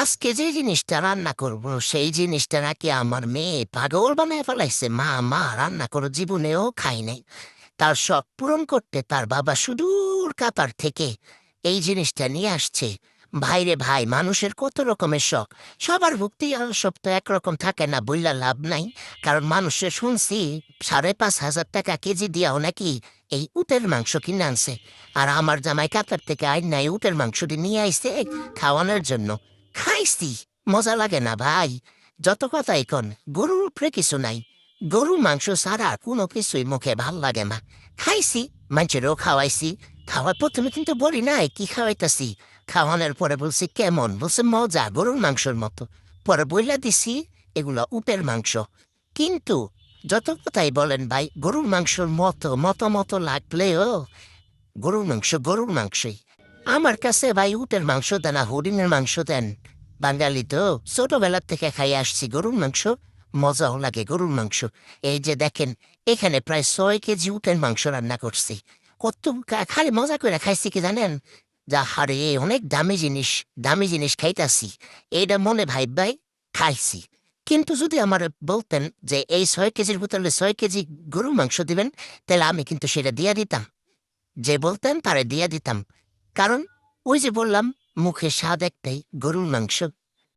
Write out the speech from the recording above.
আজকে যে জিনিসটা রান্না করব, সেই জিনিসটা নাকি আমার মেয়ে পাগল বানায় ফেলাইছে। মা মা, রান্না করো জীবনেও খাই নাই। তার শখ পূরণ করতে তার বাবা সুদূর কাতার থেকে এই জিনিসটা নিয়ে আসছে। ভাইরে ভাই, মানুষের কত রকমের শখ। সবার ভক্তি সব তো একরকম থাকে না বললা লাভ নাই। কারণ মানুষের শুনছি, সাড়ে পাঁচ হাজার টাকা কেজি দিয়াও নাকি এই উটের মাংস কিনে আনছে। আর আমার জামাই কাতার থেকে আইন নাই, উটের মাংসটি নিয়ে আইছে খাওয়ানোর জন্য। খাইছি, মজা লাগে না ভাই। যত কথাই কন গরুর উপরে কিছু নাই। গরুর মাংস ছাড়া কোনো কিছুই মুখে ভালো লাগে না। খাইছি মানুষেরও খাওয়াইছি। খাওয়ার প্রথমে কিন্তু বলি নাই, কি খাওয়াইতাছি? খাওয়ানোর পরে বলছি, কেমন? বলছে, মজা, গরুর মাংসের মতো। পরে বইলা দিছি, এগুলো উটের মাংস। কিন্তু যত কথাই বলেন ভাই, গরুর মাংসর মতো মতো মতো লাগলেও, গরুর মাংস, গরুর মাংসই। আমার কাছে ভাই উটের মাংস দেন হরিণের মাংস দেন বাঙালি তো ছোটবেলার থেকে খাই আসছি গরুর মাংস মজাও লাগে গরুর মাংস এই যে দেখেন এখানে প্রায় ছয় কেজি উটের মাংস রান্না করছি কত খালি মজা করে খাইছি কি জানেন যা হারে অনেক দামি জিনিস দামি জিনিস খাইতাছি এইটা মনে ভাই ভাই খাইছি কিন্তু যদি আমার বলতেন যে এই ছয় কেজির বোতলে ছয় কেজি গরুর মাংস দিবেন তাহলে আমি কিন্তু সেটা দিয়া দিতাম যে বলতেন তারে দিয়া দিতাম কারণ ওই যে বললাম মুখে স্বাদ একটাই গরুর মাংস।